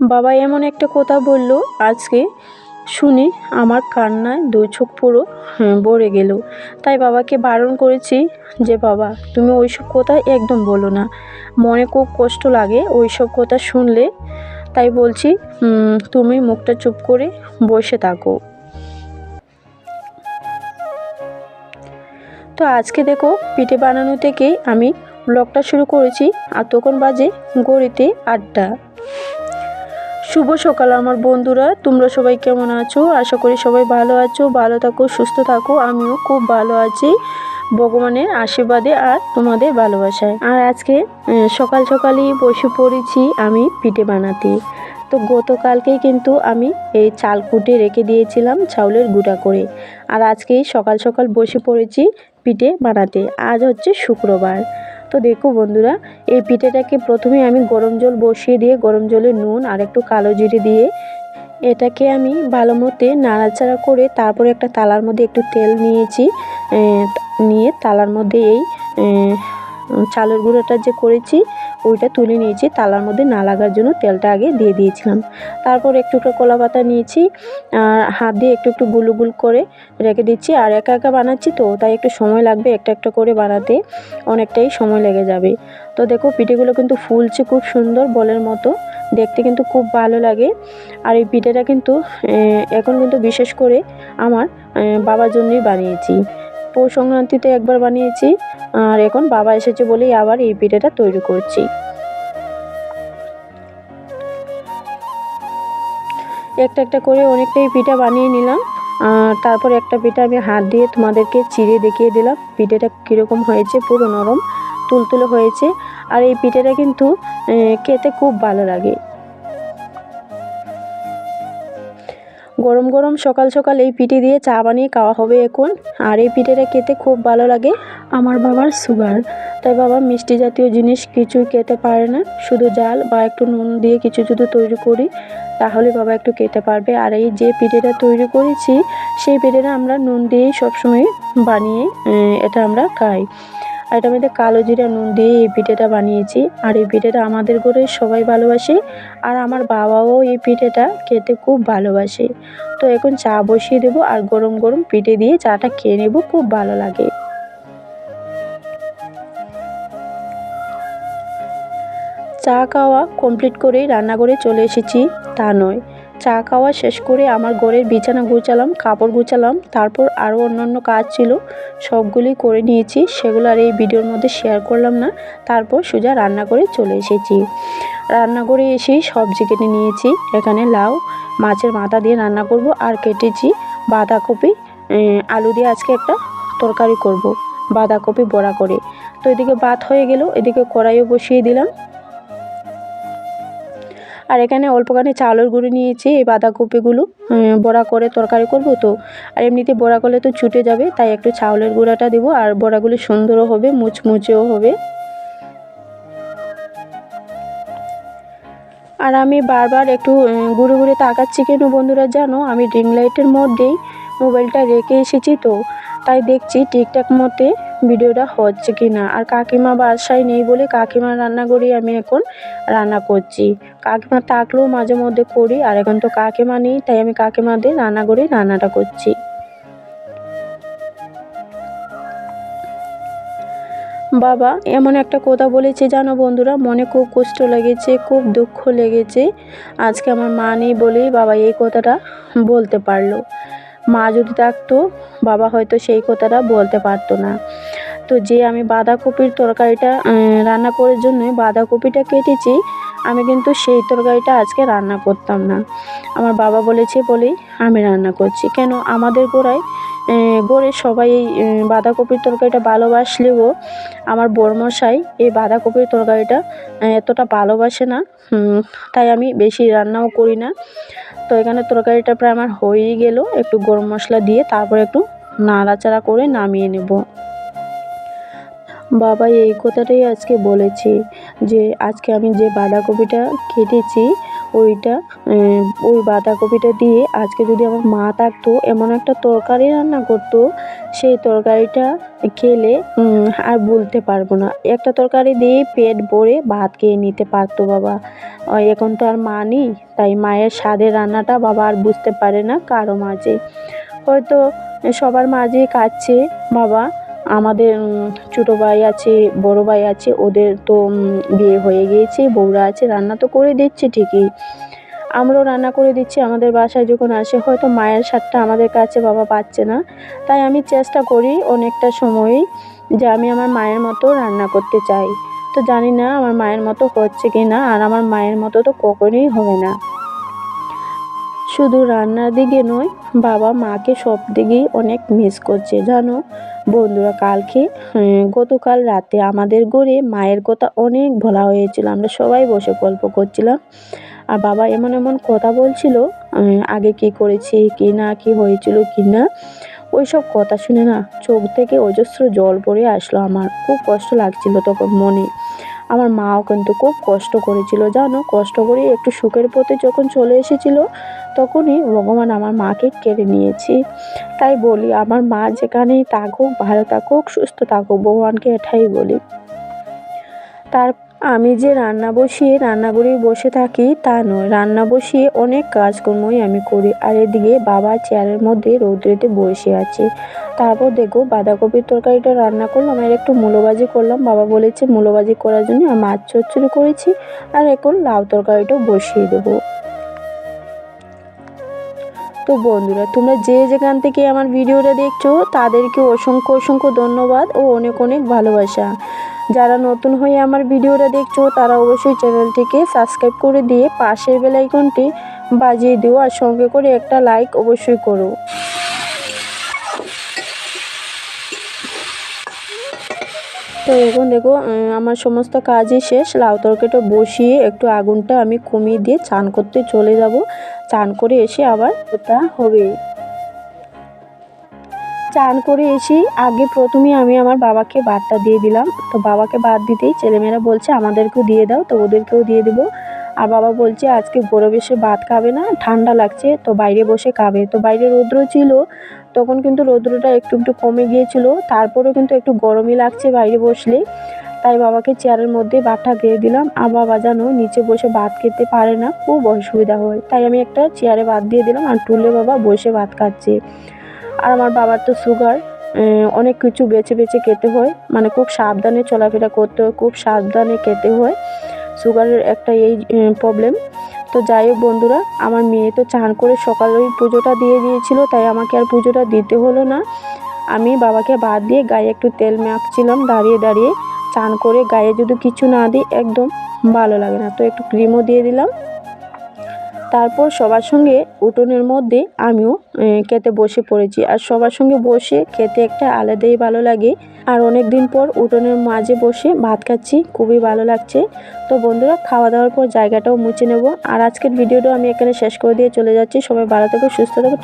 বাবা এমন একটা কথা বলল, আজকে শুনে আমার কান্নায় দু চোখ পুরো ভরে গেল। তাই বাবাকে বারণ করেছি যে, বাবা, তুমি ওইসব কথা একদম বলো না। মনে খুব কষ্ট লাগে ওইসব কথা শুনলে। তাই বলছি তুমি মুখটা চুপ করে বসে থাকো। তো আজকে দেখো, পিঠে বানানো থেকেই আমি ব্লগটা শুরু করেছি, আর তখন বাজে গড়িতে আটটা। শুভ সকাল আমার বন্ধুরা। তোমরা সবাই কেমন আছো? আশা করি সবাই ভালো আছো, ভালো থাকো, সুস্থ থাকো। আমিও খুব ভালো আছি ভগবানের আশীর্বাদে আর তোমাদের ভালোবাসায়। আর আজকে সকাল সকালই বসে পড়েছি আমি পিঠে বানাতে। তো গতকালকেই কিন্তু আমি এই চাল কুটে রেখে দিয়েছিলাম চাউলের গুঁড়া করে। আর আজকেই সকাল সকাল বসে পড়েছি পিঠে বানাতে। আজ হচ্ছে শুক্রবার। তো দেখো বন্ধুরা, এই পিঠেটাকে প্রথমে আমি গরম জল বসিয়ে দিয়ে গরম জলে নুন আর একটু কালো জিরে দিয়ে এটাকে আমি ভালো মতে নাড়াচাড়া করে তারপরে একটা তালার মধ্যে একটু তেল নিয়েছি নিয়ে তালার মধ্যে এই চালের গুঁড়োটা যে করেছি ওইটা তুলে নিয়েছি, তালার মধ্যে না লাগার জন্য তেলটা আগে দিয়ে দিয়েছিলাম। তারপর একটু একটু কলা পাতা নিয়েছি, আর হাত দিয়ে একটু একটু গুলু গুল করে রেখে দিচ্ছি। আর একা একা বানাচ্ছি তো, তাই একটু সময় লাগবে একটা একটা করে বানাতে, অনেকটাই সময় লেগে যাবে। তো দেখো, পিঠেগুলো কিন্তু ফুলছে খুব সুন্দর বলের মতো, দেখতে কিন্তু খুব ভালো লাগে। আর এই পিঠেটা কিন্তু এখন কিন্তু বিশেষ করে আমার বাবার জন্যই বানিয়েছি। পৌষ সংক্রান্তিতে একবার বানিয়েছি। আর এখন বাবা এসেছে বলেই আবার এই পিঠেটা তৈরি করছি। একটা একটা করে অনেকটাই পিঠা বানিয়ে নিলাম। আর তারপর একটা পিঠা আমি হাত দিয়ে তোমাদেরকে চিড়ে দেখিয়ে দিলাম। পিঠেটা কীরকম হয়েছে, পুরো নরম, তুলতুলে হয়েছে। আর এই পিঠেটা কিন্তু খেতে খুব ভালো লাগে। গরম গরম সকাল সকাল এই পিঠে দিয়ে চা বানিয়ে খাওয়া হবে এখন। আর এই পিঠেটা খেতে খুব ভালো লাগে। আমার বাবার সুগার তাই বাবা মিষ্টি জাতীয় জিনিস কিছুই খেতে পারে না। শুধু জাল বা একটু নুন দিয়ে কিছু যদি তৈরি করি, তাহলে বাবা একটু খেতে পারবে। আর এই যে পিঠেটা তৈরি করেছি, সেই পিঠেটা আমরা নুন দিয়েই সবসময় বানিয়ে এটা আমরা খাই। আর এটার মধ্যে কালো জিরা, নুন দিয়ে এই পিঠেটা বানিয়েছি। আর এই পিঠেটা আমাদের ঘরে সবাই ভালোবাসে। আর আমার বাবাও এই পিঠেটা খেতে খুব ভালোবাসে। তো এখন চা বসিয়ে দেবো আর গরম গরম পিঠে দিয়ে চাটা খেয়ে নেব, খুব ভালো লাগে। চা খাওয়া কমপ্লিট করেই রান্নাঘরে চলে এসেছি, তা নয়। চা খাওয়া শেষ করে আমার ঘরের বিছানা গুছালাম, কাপড় গুছালাম, তারপর আরও অন্যান্য কাজ ছিল, সবগুলি করে নিয়েছি, সেগুলো আর এই ভিডিওর মধ্যে শেয়ার করলাম না। তারপর সোজা রান্না করে চলে এসেছি। রান্নাঘরে এসেই সবজি কেটে নিয়েছি, এখানে লাউ, মাছের মাথা দিয়ে রান্না করব আর কেটেছি বাঁধাকপি আলু দিয়ে আজকে একটা তরকারি করব, বাঁধাকপি বড়া করে। তো এদিকে ভাত হয়ে গেল, এদিকে কড়াইও বসিয়ে দিলাম আর এখানে অল্পখানি চালের গুঁড়ো নিয়েছি, এই বাঁধাকপিগুলো বড়া করে তরকারি করব তো। আর এমনিতে বড়া করলে তো ছুটে যাবে, তাই একটু চাউলের গুঁড়াটা দেবো আর বড়াগুলো সুন্দরও হবে, মুচমুচেও হবে। আর আমি বারবার একটু ঘুরে ঘুরে তাকাচ্ছি কেন বন্ধুরা জানো? আমি রিং লাইটের মধ্যেই মোবাইলটা রেখে এসেছি তো। তাই দেখছি ঠিকঠাক মতে ভিডিওটা হচ্ছে কি না আর কাকিমা বাসায় নেই বলে কাকিমার রান্নাঘরেই আমি এখন রান্না করছি। কাকিমা থাকলেও মাঝে মধ্যে করি, আর এখন তো কাকিমা নেই, তাই আমি কাকিমাদের রান্নাঘরেই রান্নাটা করছি। বাবা, এমন একটা কথা বলেছে জানো বন্ধুরা, মনে খুব কষ্ট লেগেছে, খুব দুঃখ লেগেছে। আজকে আমার মা নেই বলেই বাবা এই কথাটা বলতে পারল। মা যদি থাকতো, বাবা হয়তো সেই কথাটা বলতে পারতো না। তো যে আমি বাঁধাকপির তরকারিটা রান্না করার জন্যই বাঁধাকপিটা কেটেছি, আমি কিন্তু সেই তরকারিটা আজকে রান্না করতাম না। আমার বাবা বলেছে বলেই আমি রান্না করছি। কেন? আমাদের গোড়ায় গোড়ে সবাই এই বাঁধাকপির তরকারিটা ভালোবাসলেও আমার বড়মশাই এই বাঁধাকপির তরকারিটা এতটা ভালোবাসে না। তাই আমি বেশি রান্নাও করি না। তো এখানে তরকারিটা প্রায় আমার হয়েই গেল। একটু গরম মশলা দিয়ে তারপর একটু নাড়াচাড়া করে নামিয়ে নেব। বাবা, এই কথাটাই আজকে বলেছে যে, আজকে আমি যে বাঁধাকপিটা কেটেছি ওইটা ওই বাঁধাকপিটা দিয়ে আজকে যদি আমার মা থাকতো, এমন একটা তরকারি রান্না করতো, সেই তরকারিটা খেলে আর বলতে পারব না। একটা তরকারি দিয়ে পেট ভরে ভাত খেয়ে নিতে পারতো বাবা। এখন তো আর মা নেই, তাই মায়ের স্বাদের রান্নাটা বাবা আর বুঝতে পারে না কারও মাঝে। হয়তো সবার মাঝে কাটছে বাবা আমাদের ছোটো ভাই আছে, বড় ভাই আছে, ওদের তো বিয়ে হয়ে গিয়েছে, বউরা আছে, রান্না তো করে দিচ্ছে ঠিকই। আমরাও রান্না করে দিচ্ছি, আমাদের বাসায় যখন আসে, হয়তো মায়ের স্বাদটা আমাদের কাছে বাবা পাচ্ছে না। তাই আমি চেষ্টা করি অনেকটা সময়ই যে আমি আমার মায়ের মতো রান্না করতে চাই। তো জানি না আমার মায়ের মতো হচ্ছে কি না আর আমার মায়ের মতো তো কখনোই হবে না। শুধু রান্নার দিকে নয়, বাবা মাকে সব দিকেই অনেক মিস করছে, জানো? বন্ধুরা, কালকে গতকাল রাতে আমাদের ঘরে মায়ের কথা অনেক বলা হয়েছিল, আমরা সবাই বসে গল্প করছিলাম। আর বাবা এমন এমন কথা বলছিল আগে কি করেছি, কি না, কি হয়েছিল, কি না? ওই সব কথা শুনে না চোখ থেকে অজস্র জল পড়ে আসলো আমার, খুব কষ্ট লাগছিল তখন মনে। আমার মাও কিন্তু খুব কষ্ট করেছিল, জানো? কষ্ট করে একটু সুখের পথে যখন চলে এসেছিল, তখনই ভগবান আমার মাকে কেড়ে নিয়েছি। তাই বলি, আমার মা যেখানেই থাকুক, ভালো থাকুক, সুস্থ থাকুক, ভগবানকে এটাই বলি। তার আমি যে রান্না বসিয়ে রান্নাঘরে বসে থাকি তা নয়। রান্না বসিয়ে অনেক কাজকর্মই আমি করি। আর এদিকে বাবা চেয়ারের মধ্যে রৌদ্রেতে বসে আছে। তারপর দেখো, বাঁধাকপির তরকারিটা রান্না করলাম আর একটু মূলোবাজি করলাম। বাবা বলেছে মূলোবাজি করার জন্য মাছ চচ্চড়ি করেছি আর এখন লাউ তরকারিটাও বসিয়ে দেবো। তো বন্ধুরা, তোমরা যে যেখান থেকে আমার ভিডিওটা দেখছ, তাদেরকে অসংখ্য অসংখ্য ধন্যবাদ ও অনেক অনেক ভালোবাসা। যারা নতুন হয়ে আমার ভিডিওটা দেখছ, তারা অবশ্যই চ্যানেলটিকে সাবস্ক্রাইব করে দিয়ে পাশের বেল আইকনটি বাজিয়ে দিও আর সঙ্গে করে একটা লাইক অবশ্যই করো। তো এখন দেখো আমার সমস্ত কাজই শেষ। লাউ তরকারিটা বসিয়ে একটু আগুনটা আমি কমিয়ে দিয়ে চান করতে চলে যাব। চান করে এসে আবার ওটা হবে। চান করে এসে আগে প্রথমে আমি আমার বাবাকে ভাতটা দিয়ে দিলাম। তো বাবাকে ভাত দিতেই ছেলেমেয়েরা বলছে, আমাদেরকেও দিয়ে দাও, তো ওদেরকেও দিয়ে দেবো। আর বাবা বলছে, আজকে গরমে এসে ভাত খাবে না, ঠান্ডা লাগছে, তো বাইরে বসে খাবে। তো বাইরে রৌদ্র ছিল, তখন কিন্তু রৌদ্রটা একটু একটু কমে গিয়েছিল, তারপরেও কিন্তু একটু গরমই লাগছে বাইরে বসলে। তাই বাবাকে চেয়ারের মধ্যে ভাতটা দিয়ে দিলাম। আর বাবা জানো নিচে বসে ভাত খেতে পারে না, খুব অসুবিধা হয়। তাই আমি একটা চেয়ারে ভাত দিয়ে দিলাম আর টুলে বাবা বসে ভাত খাচ্ছে। আর আমার বাবার তো সুগার অনেক কিছু বেছে বেছে খেতে হয়। মানে খুব সাবধানে চলাফেরা করতে হয়, খুব সাবধানে খেতে হয়। সুগারের একটা এই প্রবলেম তো যাই হোক বন্ধুরা, আমার মেয়ে তো চান করে সকালে ওই পুজোটা দিয়ে দিয়েছিল, তাই আমাকে আর পুজোটা দিতে হলো না। আমি বাবাকে বাদ দিয়ে গায়ে একটু তেল মাখছিলাম, দাঁড়িয়ে দাঁড়িয়ে চান করে গায়ে যদি কিছু না দিই, একদম ভালো লাগে না। তো একটু ক্রিমও দিয়ে দিলাম। তারপর সবার সঙ্গে উঠোনের মধ্যে আমিও খেতে বসে পড়েছি। আর সবার সঙ্গে বসে খেতে একটা আলাদাই ভালো লাগে। আর অনেক দিন পর উঠোনের মাঝে বসে ভাত খাচ্ছি, খুবই ভালো লাগছে। তো বন্ধুরা খাওয়া দাওয়ার পর জায়গাটাও মুছে নেব। আর আজকের ভিডিওটা আমি এখানে শেষ করে দিয়ে চলে যাচ্ছি। সবাই ভালো থেকে, সুস্থ থেকো।